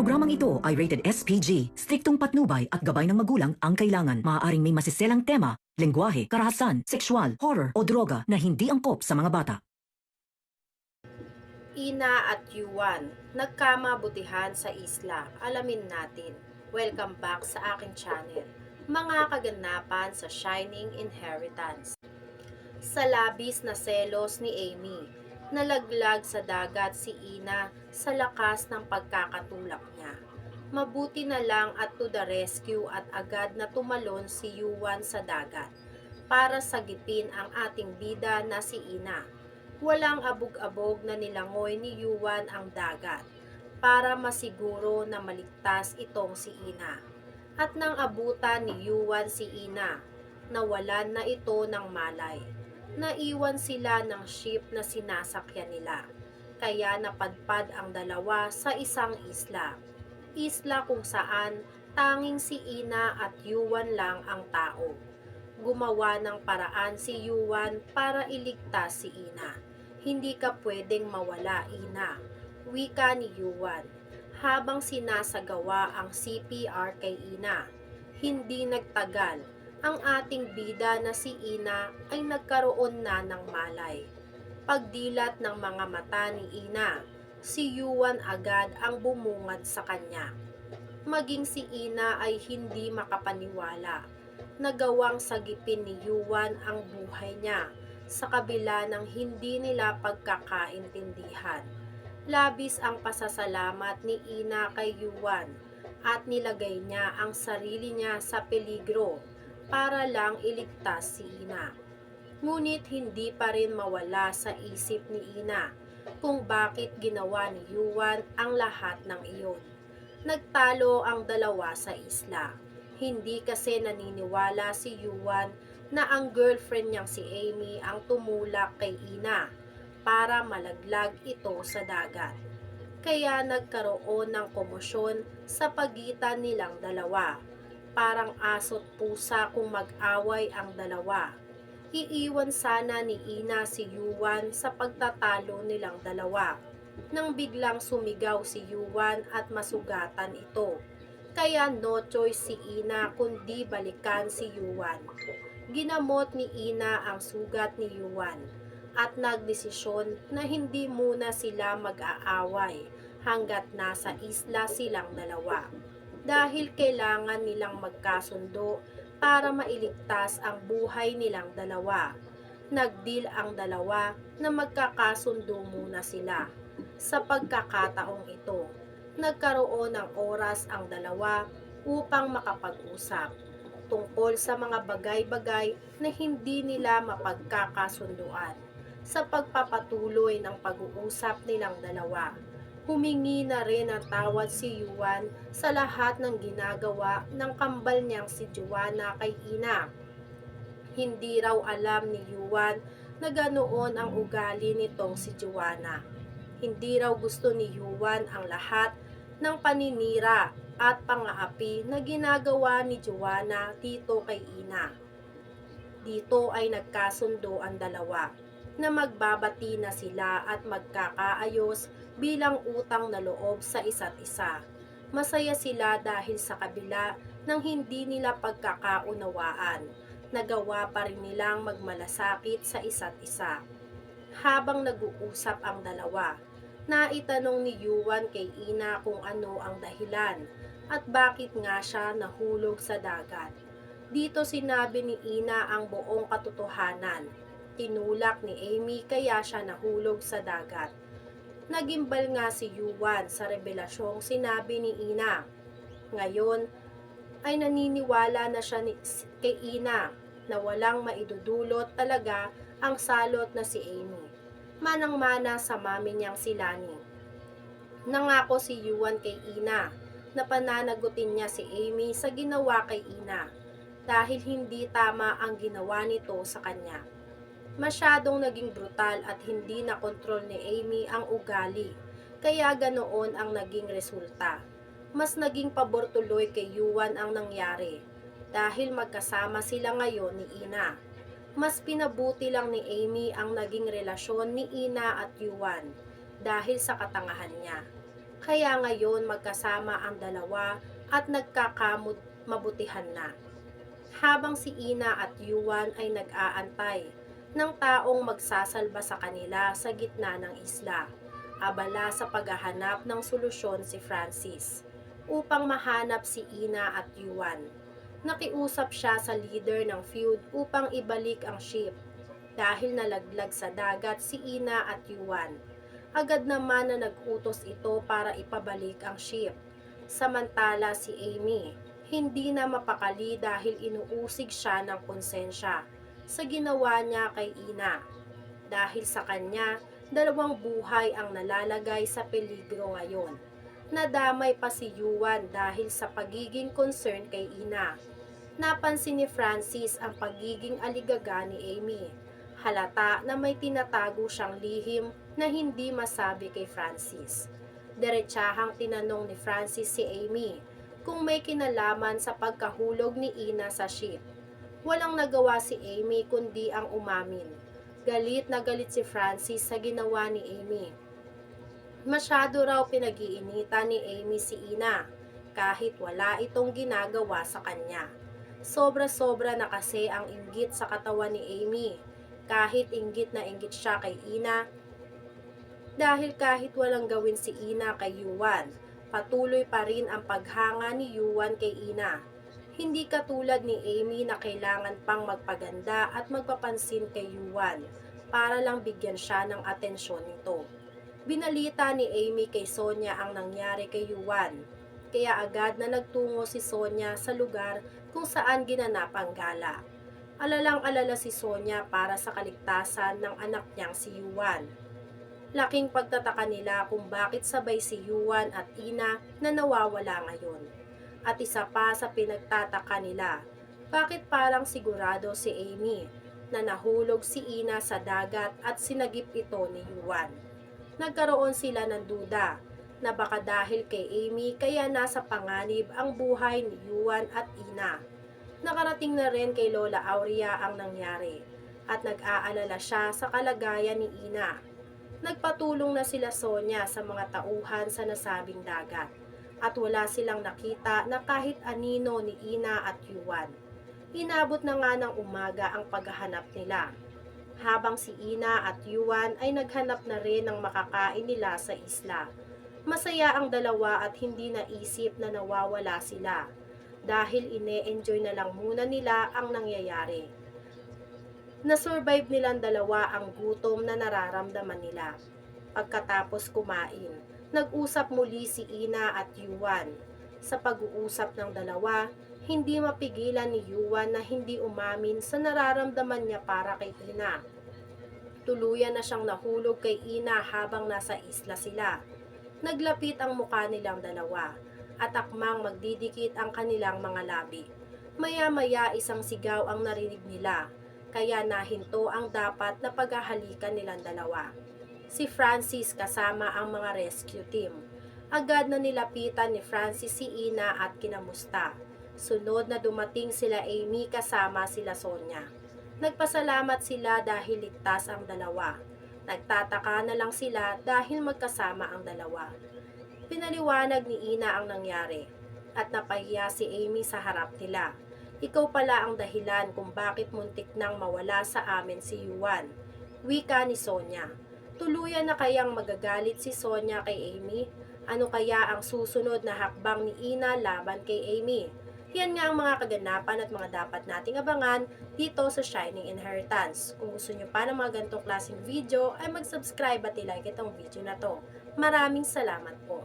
programang ito ay rated SPG. Striktong patnubay at gabay ng magulang ang kailangan. Maaaring may masiselang tema, lengguwahe, karahasan, sexual, horror o droga na hindi angkop sa mga bata. Ina at Yuan, nagkamabutihan sa isla. Alamin natin. Welcome back sa aking channel. Mga kaganapan sa Shining Inheritance. Sa labis na selos ni Amy, nalaglag sa dagat si Ina sa lakas ng pagkakatulak niya. Mabuti na lang at to the rescue at agad na tumalon si Yuan sa dagat para sagipin ang ating bida na si Ina. Walang abog-abog na nilangoy ni Yuan ang dagat para masiguro na maligtas itong si Ina. At nang abutan ni Yuan si Ina, nawalan na ito ng malay. Naiwan sila ng ship na sinasakyan nila. Kaya napadpad ang dalawa sa isang isla. Isla kung saan tanging si Ina at Yuan lang ang tao. Gumawa ng paraan si Yuan para iligtas si Ina. Hindi ka pwedeng mawala, Ina. Wika ni Yuan. Habang sinasagawa ang CPR kay Ina. Hindi nagtagal ang ating bida na si Ina ay nagkaroon na ng malay. Pagdilat ng mga mata ni Ina, si Yuan agad ang bumungad sa kanya. Maging si Ina ay hindi makapaniwala. Nagawang sagipin ni Yuan ang buhay niya sa kabila ng hindi nila pagkakaintindihan. Labis ang pasasalamat ni Ina kay Yuan at nilagay niya ang sarili niya sa peligro para lang iligtas si Ina. Ngunit hindi pa rin mawala sa isip ni Ina kung bakit ginawa ni Yuan ang lahat ng iyon. Nagtalo ang dalawa sa isla. Hindi kasi naniniwala si Yuan na ang girlfriend niyang si Amy ang tumulak kay Ina para malaglag ito sa dagat. Kaya nagkaroon ng komosyon sa pagitan nilang dalawa parang aso't pusa kung mag-away ang dalawa. Iiwan sana ni Ina si Yuan sa pagtatalo nilang dalawa. Nang biglang sumigaw si Yuan at masugatan ito. Kaya no choice si Ina kundi balikan si Yuan. Ginamot ni Ina ang sugat ni Yuan at nagdesisyon na hindi muna sila mag-aaway hanggat nasa isla silang dalawa dahil kailangan nilang magkasundo para mailigtas ang buhay nilang dalawa. Nagdeal ang dalawa na magkakasundo muna sila. Sa pagkakataong ito, nagkaroon ng oras ang dalawa upang makapag-usap tungkol sa mga bagay-bagay na hindi nila mapagkakasunduan sa pagpapatuloy ng pag-uusap nilang dalawa humingi na rin ng tawad si Yuan sa lahat ng ginagawa ng kambal niyang si Joanna kay Ina. Hindi raw alam ni Yuan na ganoon ang ugali nitong si Joanna. Hindi raw gusto ni Yuan ang lahat ng paninira at pangaapi na ginagawa ni Joanna dito kay Ina. Dito ay nagkasundo ang dalawa na magbabati na sila at magkakaayos bilang utang na loob sa isa't isa. Masaya sila dahil sa kabila ng hindi nila pagkakaunawaan, nagawa pa rin nilang magmalasakit sa isa't isa. Habang nag-uusap ang dalawa, naitanong ni Yuan kay Ina kung ano ang dahilan at bakit nga siya nahulog sa dagat. Dito sinabi ni Ina ang buong katotohanan tinulak ni Amy kaya siya nahulog sa dagat. Nagimbal nga si Yuan sa revelasyong sinabi ni Ina. Ngayon ay naniniwala na siya ni, kay Ina na walang maidudulot talaga ang salot na si Amy. Manang-mana sa mami niyang si Lani. Nangako si Yuan kay Ina na pananagutin niya si Amy sa ginawa kay Ina dahil hindi tama ang ginawa nito sa kanya. Masyadong naging brutal at hindi na kontrol ni Amy ang ugali, kaya ganoon ang naging resulta. Mas naging pabor tuloy kay Yuan ang nangyari, dahil magkasama sila ngayon ni Ina. Mas pinabuti lang ni Amy ang naging relasyon ni Ina at Yuan, dahil sa katangahan niya. Kaya ngayon magkasama ang dalawa at nagkakamot mabutihan na. Habang si Ina at Yuan ay nag-aantay ng taong magsasalba sa kanila sa gitna ng isla. Abala sa paghahanap ng solusyon si Francis upang mahanap si Ina at Yuan. Nakiusap siya sa leader ng feud upang ibalik ang ship dahil nalaglag sa dagat si Ina at Yuan. Agad naman na nag-utos ito para ipabalik ang ship. Samantala si Amy, hindi na mapakali dahil inuusig siya ng konsensya sa ginawa niya kay Ina. Dahil sa kanya, dalawang buhay ang nalalagay sa peligro ngayon. Nadamay pa si Yuan dahil sa pagiging concern kay Ina. Napansin ni Francis ang pagiging aligaga ni Amy. Halata na may tinatago siyang lihim na hindi masabi kay Francis. Diretsahang tinanong ni Francis si Amy kung may kinalaman sa pagkahulog ni Ina sa ship. Walang nagawa si Amy kundi ang umamin. Galit na galit si Francis sa ginawa ni Amy. Masyado raw pinag-iinitan ni Amy si Ina kahit wala itong ginagawa sa kanya. Sobra-sobra na kasi ang inggit sa katawan ni Amy. Kahit inggit na inggit siya kay Ina, dahil kahit walang gawin si Ina kay Yuan, patuloy pa rin ang paghanga ni Yuan kay Ina. Hindi katulad ni Amy na kailangan pang magpaganda at magpapansin kay Yuan para lang bigyan siya ng atensyon nito. Binalita ni Amy kay Sonia ang nangyari kay Yuan, kaya agad na nagtungo si Sonia sa lugar kung saan ginanap ang gala. Alalang-alala si Sonia para sa kaligtasan ng anak niyang si Yuan. Laking pagtataka nila kung bakit sabay si Yuan at Ina na nawawala ngayon. At isa pa sa pinagtataka nila, bakit parang sigurado si Amy na nahulog si Ina sa dagat at sinagip ito ni Yuan. Nagkaroon sila ng duda na baka dahil kay Amy kaya nasa panganib ang buhay ni Yuan at Ina. Nakarating na rin kay Lola Aurea ang nangyari at nag-aalala siya sa kalagayan ni Ina. Nagpatulong na sila Sonya sa mga tauhan sa nasabing dagat at wala silang nakita na kahit anino ni Ina at Yuan. Inabot na nga ng umaga ang paghahanap nila. Habang si Ina at Yuan ay naghanap na rin ng makakain nila sa isla. Masaya ang dalawa at hindi naisip na nawawala sila dahil ine-enjoy na lang muna nila ang nangyayari. Na-survive nilang dalawa ang gutom na nararamdaman nila. Pagkatapos kumain, nag-usap muli si Ina at Yuan. Sa pag-uusap ng dalawa, hindi mapigilan ni Yuan na hindi umamin sa nararamdaman niya para kay Ina. Tuluyan na siyang nahulog kay Ina habang nasa isla sila. Naglapit ang mukha nilang dalawa at akmang magdidikit ang kanilang mga labi. Maya-maya isang sigaw ang narinig nila, kaya nahinto ang dapat na paghahalikan nilang dalawa. Si Francis kasama ang mga rescue team. Agad na nilapitan ni Francis si Ina at kinamusta. Sunod na dumating sila Amy kasama sila Sonia. Nagpasalamat sila dahil ligtas ang dalawa. Nagtataka na lang sila dahil magkasama ang dalawa. Pinaliwanag ni Ina ang nangyari at napahiya si Amy sa harap nila. Ikaw pala ang dahilan kung bakit muntik nang mawala sa amin si Yuan. Wika ni Sonia. Tuluyan na kayang magagalit si Sonia kay Amy? Ano kaya ang susunod na hakbang ni Ina laban kay Amy? Yan nga ang mga kaganapan at mga dapat nating abangan dito sa Shining Inheritance. Kung gusto nyo pa ng mga ganitong klaseng video, ay mag-subscribe at i-like itong video na to. Maraming salamat po.